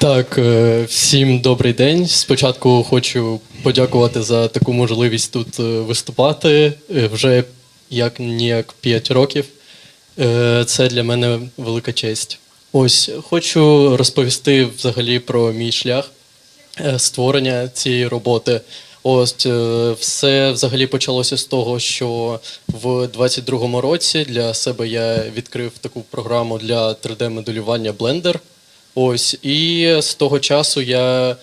Так, е, всім добрий день. Спочатку хочу подякувати за таку можливість тут е, виступати е, вже як ніяк 5 років. Це для мене велика честь. Ось хочу розповісти взагалі про мій шлях створення цієї роботи. Ось все взагалі почалося з того, що в 22-му році для себе я відкрив таку програму для 3D-моделювання Blender. Ось, і з того часу я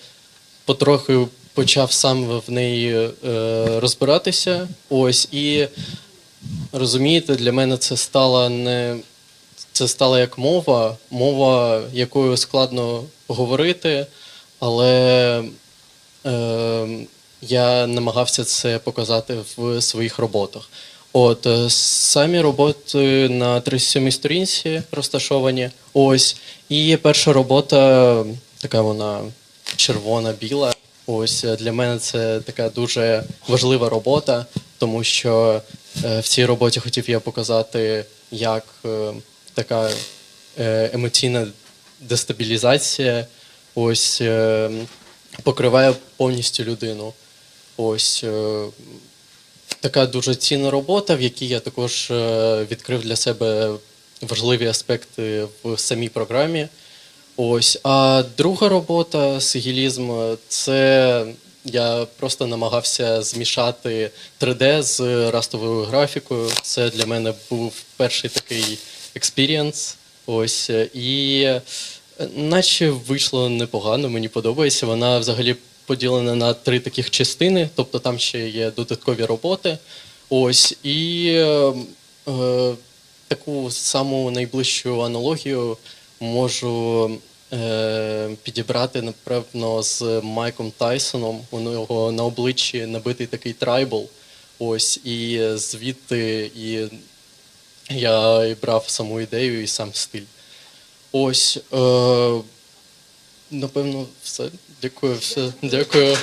потрохи почав сам в неї е, розбиратися. Ось, і розумієте, для мене це стало не це стала як мова, мова, якою складно говорити, але е, я намагався це показати в своїх роботах. От е, самі роботи на 37-й сторінці розташовані. Ось. І перша робота, така вона червона-біла. Ось е, для мене це така дуже важлива робота, тому що е, в цій роботі хотів я показати, як така емоційна дестабілізація ось покриває повністю людину. Ось така дуже цінна робота, в якій я також е, відкрив для себе важливі аспекти в самій програмі. Ось. А друга робота сигілізм це я просто намагався змішати 3D з растовою графікою. Це для мене був перший такий експірієнс. Ось. І е, наче вийшло непогано, мені подобається. Вона взагалі поділена на три таких частини, тобто там ще є додаткові роботи. Ось. І е, е, таку саму найближчу аналогію можу е, підібрати, напевно, з Майком Тайсоном. У нього на обличчі набитий такий трайбл. Ось, і звідти і я і брав саму ідею і сам стиль. Ось. Е, напевно, все. Дякую, все. Дякую.